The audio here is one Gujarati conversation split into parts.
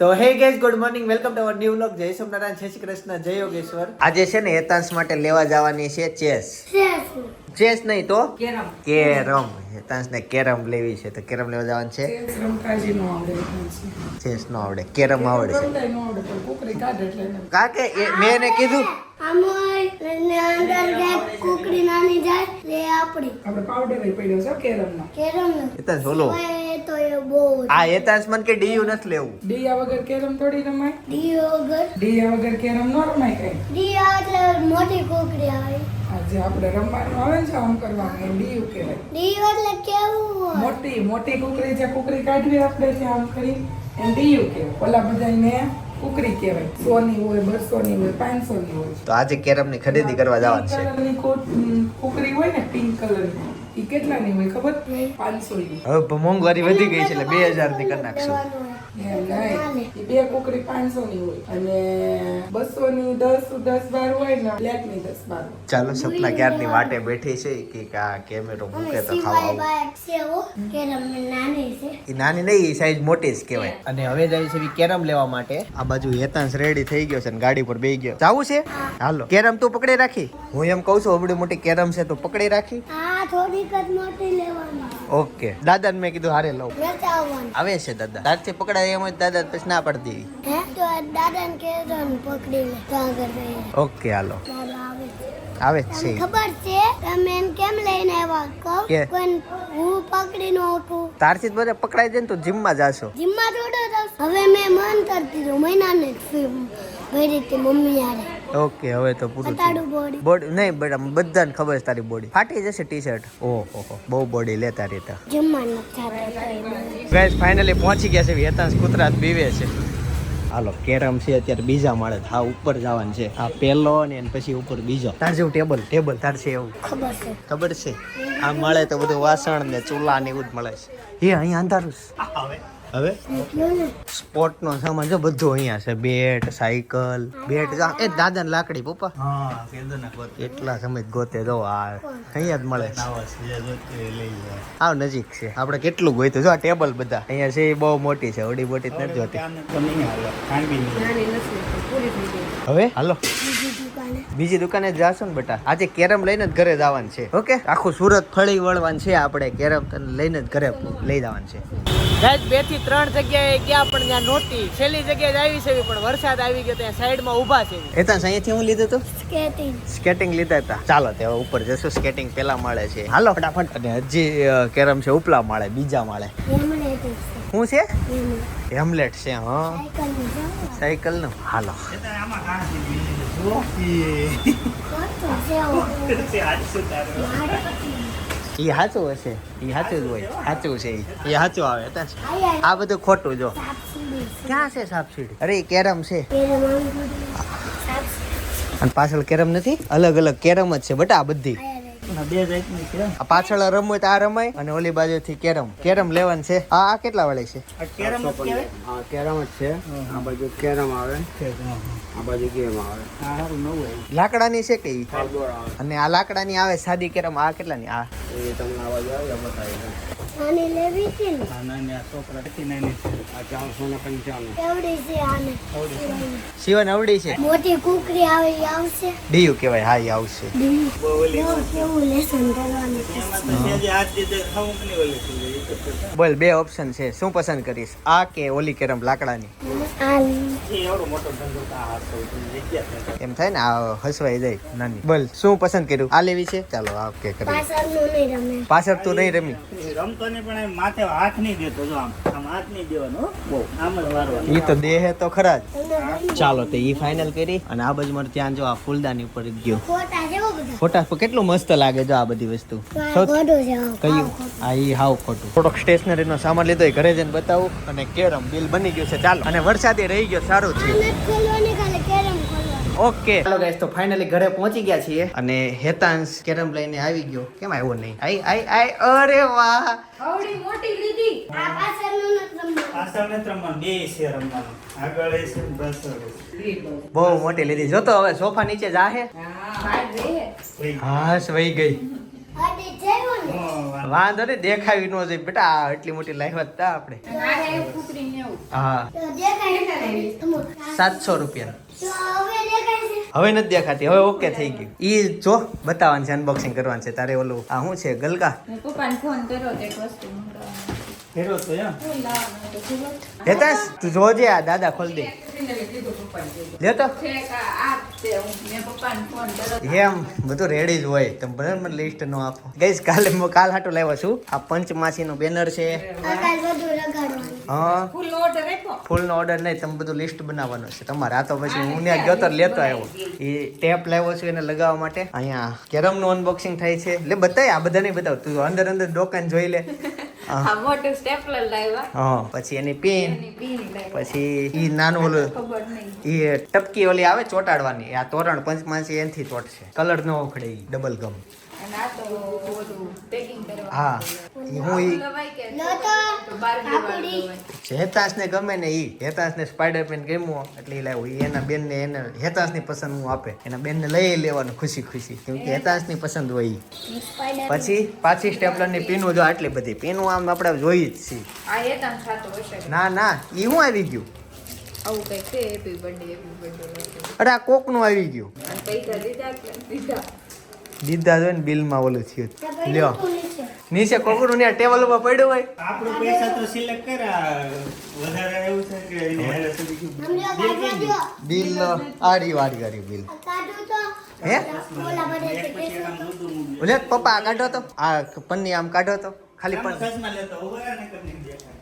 તો hey guys good morning welcome to our new vlog જય સોમનારાયણ જય શ્રી કૃષ્ણ જય યોગેશ્વર. આજે છે ને હેતાંશ માટે લેવા જવાની છે ચેસ. ચેસ. નહીં તો? કેરમ. કેરમ. હેતાંશ ને કેરમ લેવી છે. તો કેરમ લેવા જવાનું છે? ચેસ નો આવડે એટલે છે. ચેસ નો આવડે. કેરમ આવડે છે. રમતાય નો આવડે પણ કુકરી કાઢે એટલે એને કા કે મેં એને કીધું. કુકડી નાની જાય લે આપડી આપણે પાવડર પડ્યો છે કેરમ નો કેરમ હેતાંશ બોલો. આ હેતાંશ મન કે ડીયુ નથી લેવું. ડીયા વગર કેરમ થોડી રમાય? ડીઓ વગર? ડીયા વગર કેરમ ન રમાય કઈ? ડીઓ એટલે મોટી કોકડી આવે. આજે આપણે રમવાનું આવે છે આમ કરવાનું એ ડીયું કહેવાય. ડીઓ એટલે કેવું મોટી મોટી કુકરી જે કુકરી કાઢવી આપણે જે આમ કરી એને ડીયું કહેવાય. ઓલા બધાને કુકરી કહેવાય. સોની હોય બસો ની હોય પાંચસો ની હોય. તો આજે કેરમની ખરીદી કરવા જવાનું છે. કુકરી હોય ને પિંક કલરની. એ કેટલાની હોય ખબર? પાંચસો ની. હવે મોંઘવારી વધી ગઈ છે એટલે બે હજારની કરી નાખશું. બે કુકરી પાંચસો ની હોય. અને બસો ની દસ દસ બાર હોય ને બ્લેકની દસ બાર ચાલો સપના ક્યારની વાટે બેઠી છે? કે આ કેમેરો મૂકે તો ખાવા એ નાની નહીં એ સાઈઝ મોટી જ કહેવાય. અને હવે જાય છે કેરમ લેવા માટે. આ બાજુ હેતાંશ રેડી થઈ ગયો છે ને ગાડી પર બેસી ગયો. જાવું છે? હાલો. કેરમ તું પકડી રાખી. હું એમ કહું છું અબડી મોટી કેરમ છે તો પકડી રાખી. થોડીક જ મોટી લેવાની. ઓકે દાદા મેં કીધું હારે લઉં. આવે છે દાદા. તારથી પકડાય એમ જ દાદા પછી ના પડતી. દેવી હે? તો દાદાને કેરમ પકડી લે. ત્યાં આગળ ઓકે હાલો. આવે છે. જ છે. ખબર છે તમે એમ કેમ લઈને આવ્યા? કહો કે? કોઈ હું પકડી નો હતું તારથી બધે પકડાઈ જાય તો તો જીમમાં જાશો. જીમમાં થોડો રસ હવે મેં મન કરતી હતું મહિનાને ને ફિલ્મ ભરી હતી મમ્મી યારે ઓકે હવે તો પૂરું થયું. બોડી નહીં બેટા બધાને ખબર છે તારી બોડી ફાટી જશે ટી શર્ટ ઓહો બહુ બોડી લે તારી તો. ગાઈસ ફાઇનલી પહોંચી ગયા છે. વેતાંશ કૂતરા બીવે છે. હાલો કેરમ છે અત્યારે બીજા માળે. હા ઉપર જવાનું છે. આ પેલો ને પછી ઉપર બીજો. તાર જેવું ટેબલ ટેબલ તાર છે એવું. ખબર છે. ખબર છે? આ મળે તો બધું વાસણ ને ચૂલા ને એવું જ મળે છે. એ અહીંયા અંધારું છે. હવે? કયો ને સ્પોર્ટ નો સામાન જો બધું અહીંયા છે. બેટ સાયકલ બેટ જા એ દાદા ને લાકડી પપ્પા. એટલા સમય ગોતે જો આ. અહીંયા જ મળે. છે આવ નજીક છે. આપણે કેટલું ગોઈતું જો આ ટેબલ બધા. અહીંયા છે એ બહુ મોટી છે ઓડી મોટી જ નથી જોતી. નાની નથી પૂરી થઈ ગઈ. હવે? હાલો. બીજી દુકાને દુકાને ને બેટા? આજે કેરમ લઈને જ ઘરે જવાનું છે. ઓકે? આખું સુરત ફળી વળવાનું છે આપણે. કેરમ તને લઈને જ ઘરે લઈ જવાનું છે. સાહેબ બેથી ત્રણ જગ્યાએ ગયા પણ ત્યાં નહોતી. છેલ્લી જગ્યાએ આવી છે પણ વરસાદ આવી ગયો ત્યાં સાઈડમાં ઊભા છે. ત્યાં અહીંયાથી હું લીધું હતું સ્કેટિંગ સ્કેટિંગ લીધા હતા. ચાલો તે ઉપર જશું. સ્કેટિંગ પેલા માળે છે. હાલો ફટાફટ. અને હજી કેરમ છે ઉપલા માળે બીજા માળે. હું છે. શું છે? હેમલેટ છે હા. સાયકલની હાલો. એ સાચું હશે એ સાચું જ હોય. સાચું છે. એ સાચું આવે આ બધું ખોટું જો. ક્યાં છે સાપસીડી? અરે કેરમ છે. અને પાછળ કેરમ નથી? અલગ અલગ કેરમ જ છે બટા આ બધી. આ પાછળ રમવું હોય તો આ રમાય અને ઓલી બાજુથી કેરમ. કેરમ લેવાનું છે. આ આ કેટલા વાળી છે? હા કેરમ જ છે. આ બાજુ કેરમ આવે. આ બાજુ ગેમ આવે. લાકડાની છે કે ઈ? ફાલદોર આવે. અને આ લાકડાની આવે સાદી કેરમ. આ કેટલાની? આ? એ તમને આ બાજુ આવે બતાવી. આને લેવી છે ને આ ચારસો ને પંચાણું આવડી છે આને. શિવન અવડી છે? મોટી કુકરી આવે એ આવશે. ડીયુ કહેવાય હા ઈ આવશે. કેવું કેવું લેસન કરવાનું બોલ બે ઓપ્શન છે. શું પસંદ કરીશ? આ કે ઓલી કેરમ લાકડાની? એમ થાય ને આ હસવાઈ જાય નાની. બોલ શું પસંદ કર્યું? આ લેવી છે? ચાલો આ ઓકે કરી પાછળનું નહીં રમે. પાછળ તું નહીં રમી. રમતો નહીં પણ માથે હાથ નહીં દેતો જો આમ. હાથ નહીં દેવાનો બહુ આમ જ મારવાનો ઈ તો દેહ તો ખરા જ. ચાલો તો ઈ ફાઇનલ કરી. અને આ બાજુ મારે ત્યાં જો આ ફૂલદાની ઉપર ગયો. ખોટા ફોટા કેટલું મસ્ત લાગે જો આ બધી વસ્તુ. કયું આ ઈ હાવ ખોટું. થોડોક સ્ટેશનરી નો સામાન લીધો ઘરે જઈને બતાવું. અને કેરમ બિલ બની ગયું છે ચાલો. અને વરસાદે રહી ગયો સારું છે નથી ખોલવાની ખાલી કેરમ ખોલવાની ઓકે. ચાલો ગાઈસ તો ફાઇનલી ઘરે પહોંચી ગયા છીએ. અને હેતાંશ કેરમ લઈને આવી ગયો. કેમ આવ્યો નહીં? આઈ આઈ આઈ અરે વાહ. આવડી મોટી લીધી. આ પાછળનું રમવાનું. પાછળ રમવાનું બે છે રમવાનું. આગળ છે ને પાછળ બહુ મોટી લીધી. જો તો હવે સોફા નીચે જાહે. હા વહી. હાશ વહી ગઈ. વાંધો નહીં દેખાવી ન જોઈએ. બેટા આ એટલી મોટી લાઈફ હતા આપણે. હા. તો દેખાય છે સાતસો રૂપિયા. હવે નથી દેખાતી હવે ઓકે થઈ ગયું. ઈ જો બતાવવાનું છે અનબોક્સિંગ કરવાનું છે તારે ઓલું આ શું છે ગલકા? પપ્પાને ફોન કર્યો તો વસ્તુ જોજે આ દાદા ખોલ દે. લેતો. એમ બધું રેડી જ હોય. તમે બરાબર મને લિસ્ટ નો આપો. ગઈશ કાલે હું કાલ હાટું લાવ્યો છું. આ પંચમાસી નું બેનર છે હા. ફૂલનો ઓર્ડર આપ્યો? ફૂલ નો ઓર્ડર નહીં તમે બધું લિસ્ટ બનાવવાનું છે. તમારે આ તો પછી હું ત્યાં ગયો તો લેતો આવ્યો. એ ટેપ લાવ્યો છું એને લગાવવા માટે. અહીંયા કેરમનું અનબોક્સિંગ થાય છે. એટલે બતાય આ બધા નહીં બતાવ. તું અંદર અંદર દુકાન જોઈ લે. મોટું સ્ટેપલર લાવ્યા. હા પછી એની પિન એની પીન લાવ્યા. પછી ઈ નાનું ઓલું એ ટપકી ઓલી આવે ચોટાડવાની આ તોરણ પંચમાસી એનથી ચોટશે. કલર ન ઉખડે ઈ ડબલ ગમ. હા. ઈ હું ઈ. લવાય હેતાસને ગમે ને ઈ હેતાસને સ્પાઈડરમેન ગમ્યો એટલે ઈ લાવ્યો. ઈ એના બેનને એને હેતાસની પસંદ હું આપે. એના બેનને લઈ લેવાનું ખુશી ખુશી. કેમ કે હેતાસની પસંદ હોય ઈ. પછી પાછી સ્ટેપલરની પીનું જો આટલી બધી. પીનું આમ આપણે જોઈ જ છીએ. ના ના એ હું આવી ગયું? આવું કંઈક છે હેપી બર્થડે હેપી બર્થડે અરે આ કોકનું આવી ગયું. પૈસા દીધા કે દીધા દીધા જોઈને બિલમાં ઓલું થયું લ્યો. નીચે. કોકનું ત્યાં ટેબલ ઉપર પડ્યું હોય. આપણું પૈસા તો સિલેક્ટ કર્યા. વધારે એવું છે કે બિલ આડી વાડી કરી બિલ. હે. ઓલે પપ્પા કાઢો તો. આ પન્ની આમ કાઢો તો. ખાલી ને.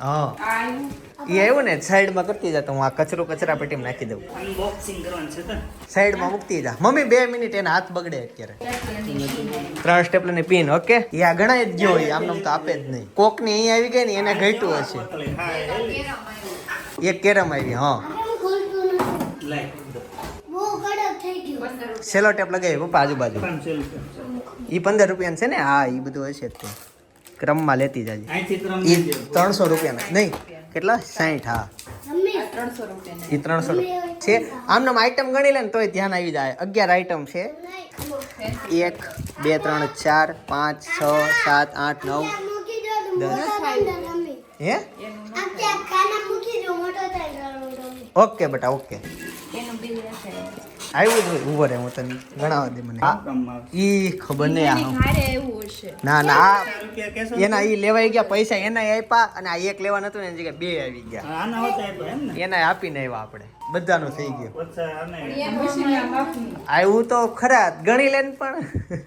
હા. એ આવ્યું ને સાઈડમાં કરતી જા તો હું આ કચરો કચરા પેટીમાં નાખી દઉં. સાઈડમાં મૂકતી જા. મમ્મી બે મિનિટ એના હાથ બગડે અત્યારે. ત્રણ સ્ટેપલરની પિન ઓકે? એ આ ગણાય જ ગયો હોય આમને આમ તો આપે જ નહીં. કોકની અહીં આવી ગઈ ને એને ઘટ્યું હશે. એક કેરમ આવી હા. આપણે ખોલતું નથી લાય. બહુ કડક થઈ ગયું. પંદર રૂપિયા સેલો ટેપ લગાવી પપ્પા આજુબાજુ. એ પંદર રૂપિયાનું છે ને? હા એ બધું હશે જ તે. ક્રમમાં લેતી જાજે. એ ત્રણસો રૂપિયાના. નહીં કેટલા? સાઠ હા. ત્રણસો રૂપિયા એ ત્રણસો છે? આમનામ આઈટમ ગણી લે ને તોય ધ્યાન આવી જાય. અગિયાર આઈટમ છે. એક બે ત્રણ ચાર પાંચ છ સાત આઠ નવ દસ. હે? ઓકે બેટા ઓકે. આવ્યું જ હોય ઊભો રહે હું તને ગણાવા દે મને. ઈ ખબર નહીં આ ના ના આ એના ઈ લેવાઈ ગયા પૈસા એના આપ્યા અને આ એક લેવા નતું ને એની જગ્યાએ બે આવી ગયા. હા, આના હોતા આપ્યો એમ ને? એના આપીને આવ્યા આપણે. બધાનું થઈ ગયું. આવ્યું તો ખરા ગણી લેન પણ.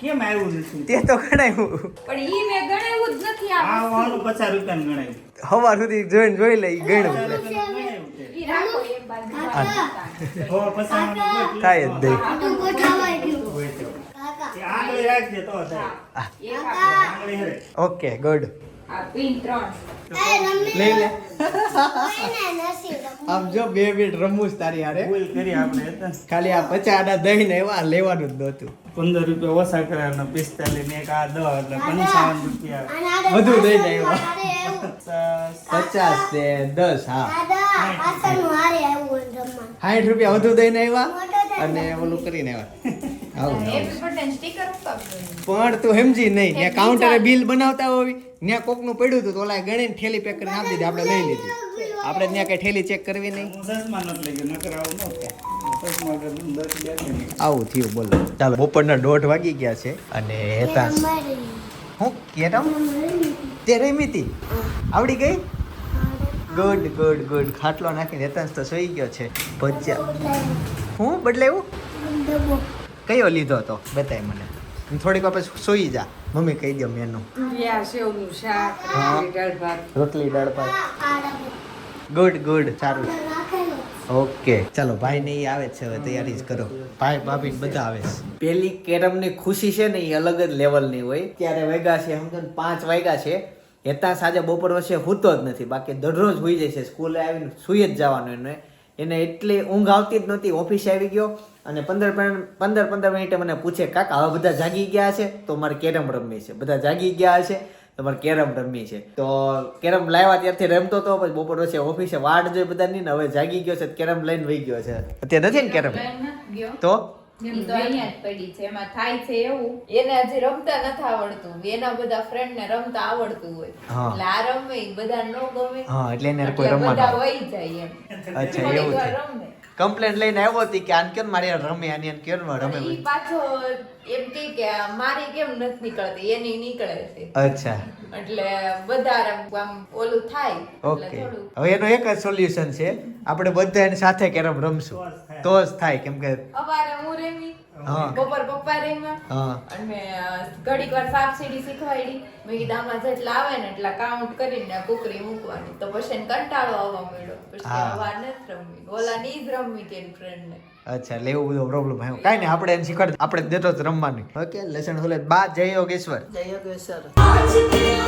કેમ આવ્યું તે તો ગણાયું. પણ ઈ મે ગણાયું જ નથી આ વાળું 50 રૂપિયા ગણાયું. હવાર સુધી જોઈને જોઈ લે ઈ ગણ્યું. થાય જ હરે. ઓકે ગુડ આ પિન ત્રણ એ રમી લઈ લે. કોઈને આમ જો બે મિનિટ રમવું જ તારી હારે. કરી આપણે ખાલી આ પચાસ આડા દહીં ને એવા લેવાનું જ નહોતું. પંદર રૂપિયા ઓછા કર્યા અને પિસ્તાલીસ ને એક આ દસ એટલે પંચાવન રૂપિયા. બધું દઈ જાય. પચાસ. ને દસ હા. સાઠ રૂપિયા વધુ દઈને આવ્યા અને ઓલું કરીને આવ્યા. પણ તું સમજી નહીં ત્યાં કાઉન્ટરે બિલ બનાવતા હોય ત્યાં કોકનું પડ્યું હતું તો ઓલા ગણીને ઠેલી પેક કરીને આપી દીધી આપણે લઈ લીધી. આપણે ત્યાં કઈ ઠેલી ચેક કરવી નહીં. આવું ન થાય. બોલો. ચાલો બપોરના દોઢ વાગી ગયા છે અને હેતા હું કેરમ. તે રમી હતી? આવડી ગઈ? ગુડ ગુડ ગુડ ખાટલો નાખીને હેતાંશ તો સોઈ ગયો છે. ભજીયા. હું? બદલાયું? એવું કયો લીધો હતો? બતાય મને. થોડીક વાર પછી સોઈ જા. મમ્મી કહી દો મેનુ. રોટલી, દાળ ભાત. ગુડ ગુડ સારું. ઓકે. ચાલો ભાઈ ને આવે છે હવે તૈયારી જ કરો. ભાઈ ભાભી બધા આવે છે. પેલી કેરમની ખુશી છે ને એ અલગ જ લેવલની હોય. ત્યારે વાગ્યા છે સમજો પાંચ વાગ્યા છે. હેતા સાંજે બપોર વચ્ચે હોતો જ નથી. બાકી દરરોજ હોઈ જાય છે. સ્કૂલે આવીને સુઈ જ જવાનું એને. એને એટલી ઊંઘ આવતી જ નહોતી. ઓફિસે આવી ગયો અને પંદર પંદર પંદર મિનિટે મને પૂછે કાકા હવે બધા જાગી ગયા છે? તો મારે કેરમ રમવી છે. બધા જાગી ગયા છે. તો મારે કેરમ રમવી છે. તો કેરમ લાવ્યા ત્યારથી રમતો તો પછી બપોર વચ્ચે ઓફિસે વાડ જોઈ બધા નહીં ને હવે જાગી ગયો છે. કેરમ લઈને વહી ગયો છે. અત્યારે નથી ને કેરમ? તો? ઈ તો અહીંયા જ પડી છે. એમાં થાય છે એવું. એને હજી રમતા નથી આવડતું. એના બધા ફ્રેન્ડ ને રમતા આવડતું હોય. એટલે આ રમે બધા ન ગમે. હા એટલે એને કોઈ એટલે બધા વહી જાય એમ. અચ્છા એવું છે. કમ્પ્લેન લઈને આવ્યો હતી કે આન કેમ મારી રમે આની કેમ રમે? ઈ પાછો એમ કે કે મારી કેમ નથી નીકળતી? એની નીકળે છે. અચ્છા. એટલે વધારે આમ ઓલું થાય. ઓકે થોડું. હવે એનો એક જ સોલ્યુશન છે. આપણે બધા એની સાથે કેરમ રમશું. તો જ થાય કેમ કે અવારે હું રેમી બપોર પપ્પા રેમ્યા. અને ઘડીક વાર સાપ સીડી શીખવાડી. મેં કીધું આમાં જેટલા આવે ને એટલા કાઉન્ટ કરીને કુકરી મૂકવાની. તો પછી એને કંટાળો આવવા મળ્યો પછી અવાર નથી રમવી. ઓલા ની જ રમવી કે ફ્રેન્ડ ને. અચ્છા એટલે એવું બધો પ્રોબ્લેમ આવ્યો. કાંઈ નહીં આપણે એને શીખવાડ આપણે દેતો જ રમવાનું. ઓકે લેસન હોલે બા જય યોગેશ્વર. જય યોગેશ્વર.